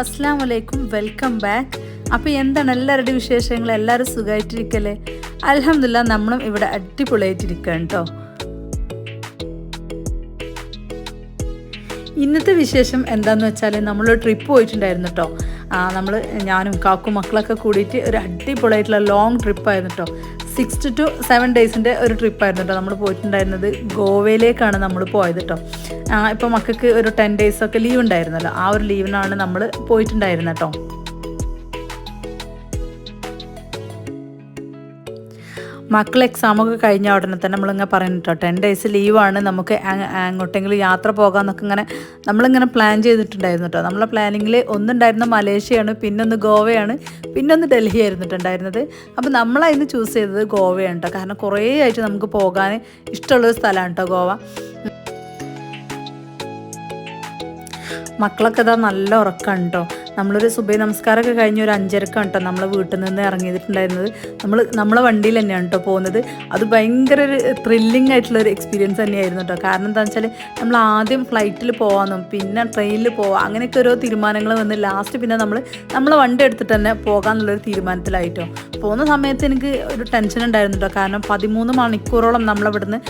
അസ്സാം വലൈക്കും welcome back. അപ്പോൾ എന്താണ് എല്ലാവരുടെയും വിശേഷങ്ങൾ? എല്ലാവരും സുഖമായിട്ടിരിക്കല്ലേ അലഹമില്ല നമ്മളും ഇവിടെ അടിപൊളിയായിട്ടിരിക്കുകയാണ് കേട്ടോ ഇന്നത്തെ വിശേഷം എന്താന്ന് വെച്ചാൽ നമ്മൾ ട്രിപ്പ് പോയിട്ടുണ്ടായിരുന്നു കേട്ടോ നമ്മൾ ഞാനും കാക്കും മക്കളൊക്കെ കൂടിയിട്ട് ഒരു അടിപൊളിയായിട്ടുള്ള ലോങ് ട്രിപ്പായിരുന്നു കേട്ടോ സിക്സ് ടു സെവൻ ഡേയ്സിന്റെ ഒരു ട്രിപ്പായിരുന്നു കേട്ടോ നമ്മൾ പോയിട്ടുണ്ടായിരുന്നത് ഗോവയിലേക്കാണ് നമ്മൾ പോയത് കേട്ടോ ഇപ്പോൾ മക്കൾക്ക് ഒരു ടെൻ ഡേയ്സൊക്കെ ലീവ് ഉണ്ടായിരുന്നല്ലോ. ആ ഒരു ലീവിനാണ് നമ്മൾ പോയിട്ടുണ്ടായിരുന്നത് കേട്ടോ മക്കൾ എക്സാമൊക്കെ കഴിഞ്ഞ ഉടനെ തന്നെ നമ്മളിങ്ങനെ പറയുന്നു കേട്ടോ ടെൻ ഡേയ്സ് ലീവാണ് നമുക്ക് എങ്ങോട്ടെങ്കിലും യാത്ര പോകാമെന്നൊക്കെ ഇങ്ങനെ നമ്മളിങ്ങനെ പ്ലാൻ ചെയ്തിട്ടുണ്ടായിരുന്നു കേട്ടോ നമ്മളെ പ്ലാനിങ്ങിൽ ഒന്നുണ്ടായിരുന്ന മലേഷ്യയാണ് പിന്നൊന്ന് ഗോവയാണ് പിന്നൊന്ന് ഡൽഹി ആയിരുന്നു കേട്ടോ ഉണ്ടായിരുന്നത് അപ്പോൾ നമ്മളതിന് ചൂസ് ചെയ്തത് ഗോവയാണ് കേട്ടോ കാരണം കുറേ ആയിട്ട് നമുക്ക് പോകാൻ ഇഷ്ടമുള്ളൊരു സ്ഥലമാണ് കേട്ടോ ഗോവ. മക്കളൊക്കെ ഇതാ നല്ല ഉറക്കം കേട്ടോ നമ്മളൊരു സുബൈ നമസ്കാരമൊക്കെ കഴിഞ്ഞ ഒരു അഞ്ചരക്കാണ് കേട്ടോ നമ്മളെ വീട്ടിൽ നിന്ന് ഇറങ്ങിയിട്ടുണ്ടായിരുന്നത്. നമ്മൾ നമ്മളെ വണ്ടിയിൽ തന്നെയാണ് കേട്ടോ പോകുന്നത്. അത് ഭയങ്കര ഒരു ത്രില്ലിംഗ് ആയിട്ടുള്ള ഒരു എക്സ്പീരിയൻസ് തന്നെയായിരുന്നു കേട്ടോ കാരണം എന്താണെന്ന് വെച്ചാൽ നമ്മൾ ആദ്യം ഫ്ലൈറ്റിൽ പോകാമെന്നും പിന്നെ ട്രെയിനിൽ പോവാം അങ്ങനെയൊക്കെ ഓരോ തീരുമാനങ്ങൾ വന്ന് ലാസ്റ്റ് പിന്നെ നമ്മൾ നമ്മളെ വണ്ടി എടുത്തിട്ട് തന്നെ പോകാമെന്നുള്ളൊരു തീരുമാനത്തിലായിട്ടോ പോകുന്ന സമയത്ത് എനിക്ക് ഒരു ടെൻഷൻ ഉണ്ടായിരുന്നു കേട്ടോ കാരണം പതിമൂന്ന് മണിക്കൂറോളം നമ്മളിവിടുന്ന്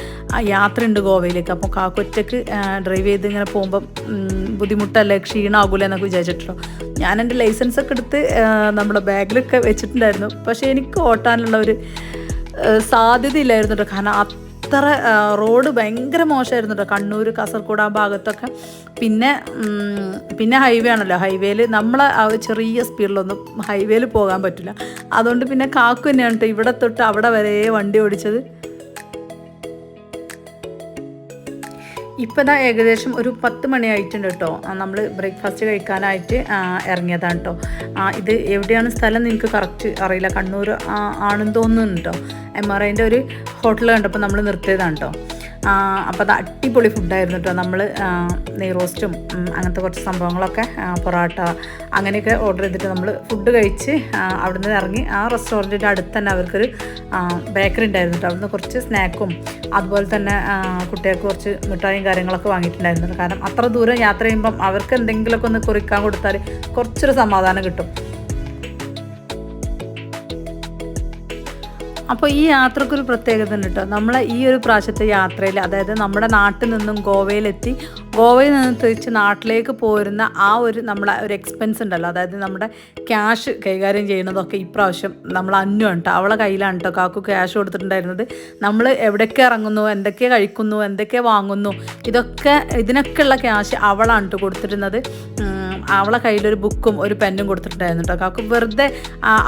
യാത്ര യാത്രയുണ്ട് ഗോവയിലേക്ക്. അപ്പോൾ കാക്കൊറ്റക്ക് ഡ്രൈവ് ചെയ്ത് ഇങ്ങനെ പോകുമ്പം ബുദ്ധിമുട്ടല്ലേ ക്ഷീണമാകൂല എന്നൊക്കെ വിചാരിച്ചിട്ടോ ഞാൻ എന്റെ ലൈസൻസ് ഒക്കെ എടുത്ത് നമ്മുടെ ബാഗിലൊക്കെ വെച്ചിട്ടുണ്ടായിരുന്നു. പക്ഷേ എനിക്ക് ഓട്ടാനുള്ള ഒരു സാധ്യത സാധ്യതയില്ലായിരുന്നു കേട്ടോ. കാരണം അത്ര റോഡ് ഭയങ്കര മോശമായിരുന്നു കേട്ടോ. കണ്ണൂർ കാസർഗോഡ് ആ ഭാഗത്തൊക്കെ. പിന്നെ പിന്നെ ഹൈവേ ആണല്ലോ. ഹൈവേയിൽ നമ്മൾ ചെറിയ സ്പീഡിലൊന്നും ഹൈവേയിൽ പോകാൻ പറ്റില്ല. അതുകൊണ്ട് പിന്നെ കാക്കു തന്നെയാണ് കേട്ടോ ഇവിടെ തൊട്ട് അവിടെ വരെ വണ്ടി ഓടിച്ചത്. ഇപ്പോൾ ഇതാ ഏകദേശം ഒരു പത്ത് മണിയായിട്ടുണ്ട് കേട്ടോ. നമ്മൾ ബ്രേക്ക്ഫാസ്റ്റ് കഴിക്കാനായിട്ട് ഇറങ്ങിയതാണ് കേട്ടോ. ഇത് എവിടെയാണ് സ്ഥലം നിങ്ങൾക്ക് കറക്റ്റ് അറിയില്ല. കണ്ണൂർ ആണെന്ന് തോന്നുന്നുണ്ട് കേട്ടോ. എം ആർ ഐന്റെ ഒരു ഹോട്ടൽ കണ്ടപ്പോൾ നമ്മൾ നിർത്തിയതാണ് കേട്ടോ. അപ്പോൾ അത് അടിപൊളി ഫുഡായിരുന്നു കേട്ടോ നമ്മൾ നെയ്റോസ്റ്റും റോസ്റ്റും അങ്ങനത്തെ കുറച്ച് സംഭവങ്ങളൊക്കെ പൊറോട്ട അങ്ങനെയൊക്കെ ഓർഡർ ചെയ്തിട്ട് നമ്മൾ ഫുഡ് കഴിച്ച് അവിടെ അവിടുന്ന് ഇറങ്ങി ആ റെസ്റ്റോറന്റിന്റെ അടുത്ത് തന്നെ അവർക്കൊരു ബേക്കറി ഉണ്ടായിരുന്നു കേട്ടോ അവിടുന്ന് കുറച്ച് സ്നാക്കും അതുപോലെ തന്നെ കുട്ടികൾക്ക് കുറച്ച് മിഠായും കാര്യങ്ങളൊക്കെ വാങ്ങിയിട്ടുണ്ടായിരുന്നു കാരണം അത്ര ദൂരം യാത്ര ചെയ്യുമ്പം അവർക്ക് എന്തെങ്കിലുമൊക്കെ ഒന്ന് കുറിക്കാൻ കൊടുത്താൽ കുറച്ചൊരു സമാധാനം കിട്ടും. അപ്പോൾ ഈ യാത്രക്കൊരു പ്രത്യേകത ഉണ്ട് കേട്ടോ നമ്മളെ ഈ ഒരു പ്രാവശ്യത്തെ യാത്രയിൽ അതായത് നമ്മുടെ നാട്ടിൽ നിന്നും ഗോവയിലെത്തി ഗോവയിൽ നിന്ന് തിരിച്ച് നാട്ടിലേക്ക് പോരുന്ന ആ ഒരു നമ്മളെ ഒരു എക്സ്പെൻസ് ഉണ്ടല്ലോ. അതായത് നമ്മുടെ ക്യാഷ് കൈകാര്യം ചെയ്യുന്നതൊക്കെ ഇപ്രാവശ്യം നമ്മൾ അന്വാണ് കേട്ടോ അവളെ കയ്യിലാണ് കേട്ടോ കാക്കു ക്യാഷ് കൊടുത്തിട്ടുണ്ടായിരുന്നത്. നമ്മൾ എവിടെയൊക്കെ ഇറങ്ങുന്നു എന്തൊക്കെ കഴിക്കുന്നു എന്തൊക്കെ വാങ്ങുന്നു ഇതൊക്കെ ഇതിനൊക്കെയുള്ള ക്യാഷ് അവളാണ് കേട്ടോ കൊടുത്തിരുന്നത്. അവളെ കയ്യിലൊരു ബുക്കും ഒരു പെന്നും കൊടുത്തിട്ടുണ്ടായിരുന്നു കേട്ടോ കാക്കു വെറുതെ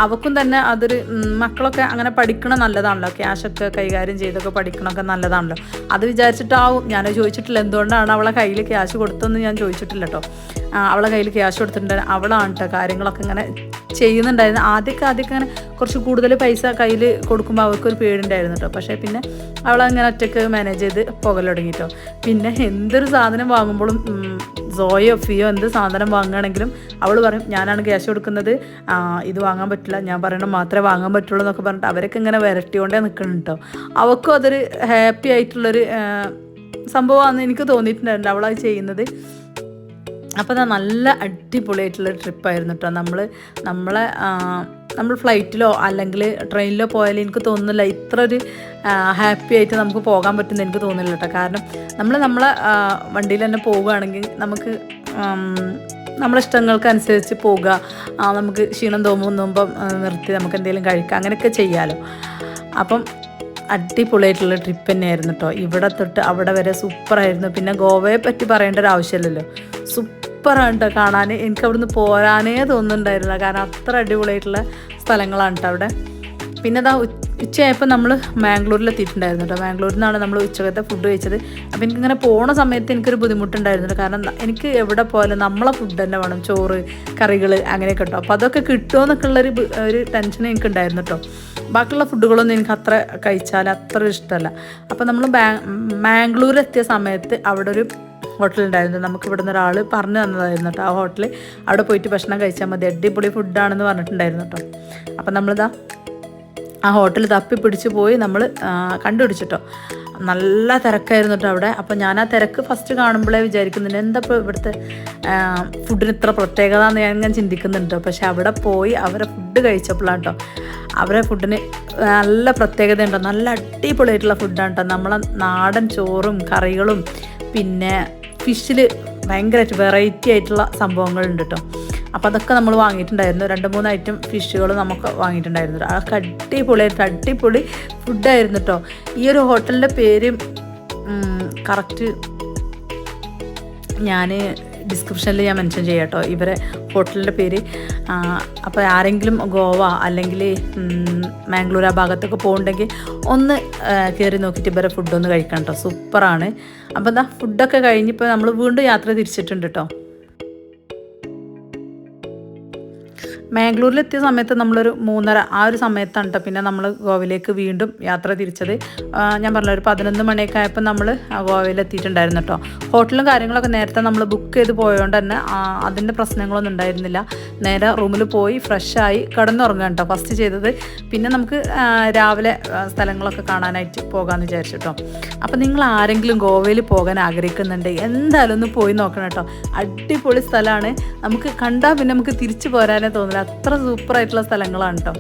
അവക്കും തന്നെ അതൊരു മക്കളൊക്കെ അങ്ങനെ പഠിക്കണം നല്ലതാണല്ലോ. ക്യാഷൊക്കെ കൈകാര്യം ചെയ്തൊക്കെ പഠിക്കണമൊക്കെ നല്ലതാണല്ലോ. അത് വിചാരിച്ചിട്ടാവും ഞാൻ ചോദിച്ചിട്ടില്ല. എന്തുകൊണ്ടാണ് അവളെ കയ്യിൽ ക്യാഷ് കൊടുത്തതെന്ന് ഞാൻ ചോദിച്ചിട്ടില്ല കേട്ടോ അവളെ കയ്യിൽ ക്യാഷ് കൊടുത്തിട്ടുണ്ട്. അവളാണ് കേട്ടോ കാര്യങ്ങളൊക്കെ ഇങ്ങനെ ചെയ്യുന്നുണ്ടായിരുന്നു ആദ്യമൊക്കെ ആദ്യമൊക്കെ അങ്ങനെ കുറച്ച് കൂടുതൽ പൈസ കയ്യിൽ കൊടുക്കുമ്പോൾ അവർക്കൊരു പേടിയുണ്ടായിരുന്നു കേട്ടോ പക്ഷേ പിന്നെ അവളങ്ങനെ ഒറ്റയ്ക്ക് മാനേജ് ചെയ്ത് പോകൽ തുടങ്ങിയിട്ടോ പിന്നെ എന്തൊരു സാധനം വാങ്ങുമ്പോഴും സോയോ ഫിയോ എന്ത് സാധനം വാങ്ങുകയാണെങ്കിലും അവൾ പറയും ഞാനാണ് ക്യാഷ് കൊടുക്കുന്നത്. ഇത് വാങ്ങാൻ പറ്റില്ല. ഞാൻ പറയണം മാത്രമേ വാങ്ങാൻ പറ്റുള്ളൂ എന്നൊക്കെ പറഞ്ഞിട്ട് അവരൊക്കെ ഇങ്ങനെ വിരട്ടിക്കൊണ്ടേ നിൽക്കണം കേട്ടോ അവൾക്കും അതൊരു ഹാപ്പി ആയിട്ടുള്ളൊരു സംഭവമാണെന്ന് എനിക്ക് തോന്നിയിട്ടുണ്ടായിരുന്നു അവളത് ചെയ്യുന്നത്. അപ്പോൾ നല്ല അടിപൊളിയായിട്ടുള്ള ട്രിപ്പായിരുന്നു കേട്ടോ നമ്മൾ നമ്മളെ നമ്മൾ ഫ്ലൈറ്റിലോ അല്ലെങ്കിൽ ട്രെയിനിലോ പോയാലും എനിക്ക് തോന്നുന്നില്ല ഇത്ര ഒരു ഹാപ്പി ആയിട്ട് നമുക്ക് പോകാൻ പറ്റുമെന്ന് എനിക്ക് തോന്നുന്നില്ല കേട്ടോ കാരണം നമ്മൾ നമ്മളെ വണ്ടിയിൽ തന്നെ പോവുകയാണെങ്കിൽ നമുക്ക് നമ്മളെ ഇഷ്ടങ്ങൾക്കനുസരിച്ച് പോകുക നമുക്ക് ക്ഷീണം തോന്നുമ്പം നിർത്തി നമുക്ക് എന്തെങ്കിലും കഴിക്കാം. അങ്ങനെയൊക്കെ ചെയ്യാമല്ലോ അപ്പം അടിപൊളിയായിട്ടുള്ള ട്രിപ്പ് തന്നെയായിരുന്നു കേട്ടോ ഇവിടെ തൊട്ട് അവിടെ വരെ സൂപ്പറായിരുന്നു പിന്നെ ഗോവയെ പറ്റി പറയേണ്ട ഒരു ആവശ്യമില്ലല്ലോ. സൂപ്പറാണ് കേട്ടോ കാണാൻ എനിക്ക് അവിടുന്ന് പോരാനേ തോന്നുന്നുണ്ടായിരുന്നില്ല. കാരണം അത്ര അടിപൊളിയായിട്ടുള്ള സ്ഥലങ്ങളാണ് കേട്ടോ അവിടെ. പിന്നെ അതാ ഉച്ചയായപ്പോൾ നമ്മൾ മാംഗ്ലൂരിൽ എത്തിയിട്ടുണ്ടായിരുന്നു കേട്ടോ മാംഗ്ലൂരിൽ നിന്നാണ് നമ്മൾ ഉച്ചകത്തെ ഫുഡ് കഴിച്ചത്. അപ്പോൾ എനിക്കിങ്ങനെ പോണ സമയത്ത് എനിക്കൊരു ബുദ്ധിമുട്ടുണ്ടായിരുന്നു കാരണം എനിക്ക് എവിടെ പോയാലും നമ്മളെ ഫുഡ് തന്നെ വേണം. ചോറ് കറികൾ അങ്ങനെയൊക്കെ കേട്ടോ അപ്പോൾ അതൊക്കെ കിട്ടുമോ എന്നൊക്കെ ഉള്ളൊരു ബു- ഒരു ടെൻഷൻ എനിക്കുണ്ടായിരുന്നു കേട്ടോ ബാക്കിയുള്ള ഫുഡുകളൊന്നും എനിക്ക് അത്ര കഴിച്ചാൽ അത്ര ഇഷ്ടമല്ല. അപ്പോൾ നമ്മൾ മാംഗ്ലൂർ എത്തിയ സമയത്ത് അവിടെ ഒരു ഹോട്ടൽ ഉണ്ടായിരുന്നു നമുക്ക് ഇവിടെ നിന്ന് ഒരാൾ പറഞ്ഞു തന്നതായിരുന്നു കേട്ടോ ആ ഹോട്ടലിൽ അവിടെ പോയിട്ട് ഭക്ഷണം കഴിച്ചാൽ മതി. അടിപൊളി ഫുഡാണെന്ന് പറഞ്ഞിട്ടുണ്ടായിരുന്നു കേട്ടോ അപ്പം നമ്മളിതാ ആ ഹോട്ടൽ തപ്പി പിടിച്ച് പോയി നമ്മൾ കണ്ടുപിടിച്ചിട്ടോ നല്ല തിരക്കായിരുന്നു കേട്ടോ അവിടെ. അപ്പോൾ ഞാൻ ആ തിരക്ക് ഫസ്റ്റ് കാണുമ്പോഴേ വിചാരിക്കുന്നുണ്ട്. എന്താ ഇപ്പോൾ ഇവിടുത്തെ ഫുഡിന് ഇത്ര പ്രത്യേകത എന്ന് ഞാൻ ഞാൻ ചിന്തിക്കുന്നുണ്ട് പക്ഷെ അവിടെ പോയി അവരെ ഫുഡ് കഴിച്ചപ്പോഴാണ് കേട്ടോ അവരെ ഫുഡിന് നല്ല പ്രത്യേകത ഉണ്ടോ നല്ല അടിപൊളിയായിട്ടുള്ള ഫുഡാണ് കേട്ടോ നമ്മളെ നാടൻ ചോറും കറികളും പിന്നെ ഫിഷിൽ ഭയങ്കരമായിട്ട് വെറൈറ്റി ആയിട്ടുള്ള സംഭവങ്ങളുണ്ട് കേട്ടോ അപ്പോൾ അതൊക്കെ നമ്മൾ വാങ്ങിയിട്ടുണ്ടായിരുന്നു. രണ്ട് മൂന്ന് ഐറ്റം ഫിഷുകൾ നമുക്ക് വാങ്ങിയിട്ടുണ്ടായിരുന്നു. അതൊക്കെ അടിപൊളിയായിട്ട് അടിപൊളി ഫുഡായിരുന്നു കേട്ടോ ഈ ഒരു ഹോട്ടലിന്റെ പേര് കറക്റ്റ് ഞാൻ ഡിസ്ക്രിപ്ഷനിൽ ഞാൻ മെൻഷൻ ചെയ്യാം കേട്ടോ ഇവരെ ഹോട്ടലിന്റെ പേര്. അപ്പോൾ ആരെങ്കിലും ഗോവ അല്ലെങ്കിൽ മാംഗ്ലൂർ ആ ഭാഗത്തൊക്കെ പോകുന്നുണ്ടെങ്കിൽ ഒന്ന് കയറി നോക്കിയിട്ട് ഇവരെ ഫുഡൊന്ന് കഴിക്കണം കേട്ടോ സൂപ്പറാണ്. അപ്പോൾ എന്താ ഫുഡൊക്കെ കഴിഞ്ഞിപ്പോൾ നമ്മൾ വീണ്ടും യാത്ര തിരിച്ചിട്ടുണ്ട് കേട്ടോ മാംഗ്ലൂരിലെത്തിയ സമയത്ത് നമ്മളൊരു മൂന്നര ആ ഒരു സമയത്താണ് കേട്ടോ പിന്നെ നമ്മൾ ഗോവയിലേക്ക് വീണ്ടും യാത്ര തിരിച്ചത്. ഞാൻ പറഞ്ഞ ഒരു പതിനൊന്ന് മണിയൊക്കെ ആയപ്പോൾ നമ്മൾ ഗോവയിലെത്തിയിട്ടുണ്ടായിരുന്നു കേട്ടോ ഹോട്ടലും കാര്യങ്ങളൊക്കെ നേരത്തെ നമ്മൾ ബുക്ക് ചെയ്ത് പോയതുകൊണ്ട് തന്നെ അതിന്റെ പ്രശ്നങ്ങളൊന്നും ഉണ്ടായിരുന്നില്ല. നേരെ റൂമിൽ പോയി ഫ്രഷായി കിടന്നുറങ്ങുക കേട്ടോ ഫസ്റ്റ് ചെയ്തത്. പിന്നെ നമുക്ക് രാവിലെ സ്ഥലങ്ങളൊക്കെ കാണാനായിട്ട് പോകാമെന്ന് വിചാരിച്ചു കേട്ടോ അപ്പോൾ നിങ്ങൾ ആരെങ്കിലും ഗോവയിൽ പോകാൻ ആഗ്രഹിക്കുന്നുണ്ട് എന്തായാലും ഒന്ന് പോയി നോക്കണം കേട്ടോ അടിപൊളി സ്ഥലമാണ് നമുക്ക് കണ്ടാൽ പിന്നെ നമുക്ക് തിരിച്ചു പോരാനേ തോന്നില്ല. അത്ര സൂപ്പറായിട്ടുള്ള സ്ഥലങ്ങളാണ് കേട്ടോ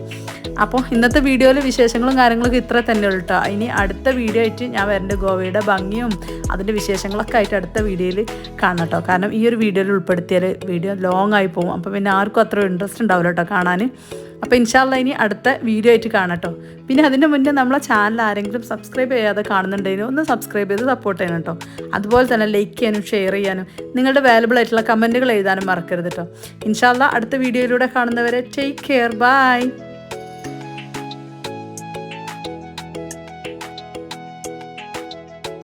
അപ്പോൾ ഇന്നത്തെ വീഡിയോയിലെ വിശേഷങ്ങളും കാര്യങ്ങളൊക്കെ ഇത്ര തന്നെ ഉള്ളൂ കേട്ടോ ഇനി അടുത്ത വീഡിയോ ആയിട്ട് ഞാൻ വരേണ്ട. ഗോവയുടെ ഭംഗിയും അതിന്റെ വിശേഷങ്ങളൊക്കെ ആയിട്ട് അടുത്ത വീഡിയോയിൽ കാണാം കേട്ടോ കാരണം ഈ ഒരു വീഡിയോയിൽ ഉൾപ്പെടുത്തിയാൽ വീഡിയോ ലോങ് ആയി പോകും അപ്പോൾ പിന്നെ ആർക്കും അത്ര ഇൻട്രസ്റ്റ് ഉണ്ടാവില്ല കേട്ടോ കാണാൻ അപ്പോൾ ഇൻഷാല്ല ഇനി അടുത്ത വീഡിയോ ആയിട്ട് കാണാം പിന്നെ അതിന്റെ മുന്നേ നമ്മളെ ചാനൽ ആരെങ്കിലും സബ്സ്ക്രൈബ് ചെയ്യാതെ കാണുന്നുണ്ടെങ്കിൽ ഒന്ന് സബ്സ്ക്രൈബ് ചെയ്ത് സപ്പോർട്ട് ചെയ്യണം കേട്ടോ അതുപോലെ തന്നെ ലൈക്ക് ചെയ്യാനും ഷെയർ ചെയ്യാനും നിങ്ങളുടെ വാലുബിൾ ആയിട്ടുള്ള കമന്റുകൾ എഴുതാനും മറക്കരുത് കേട്ടോ ഇൻഷാല്ല അടുത്ത വീഡിയോയിലൂടെ കാണുന്നവരെ ടേക്ക് കെയർ ബൈ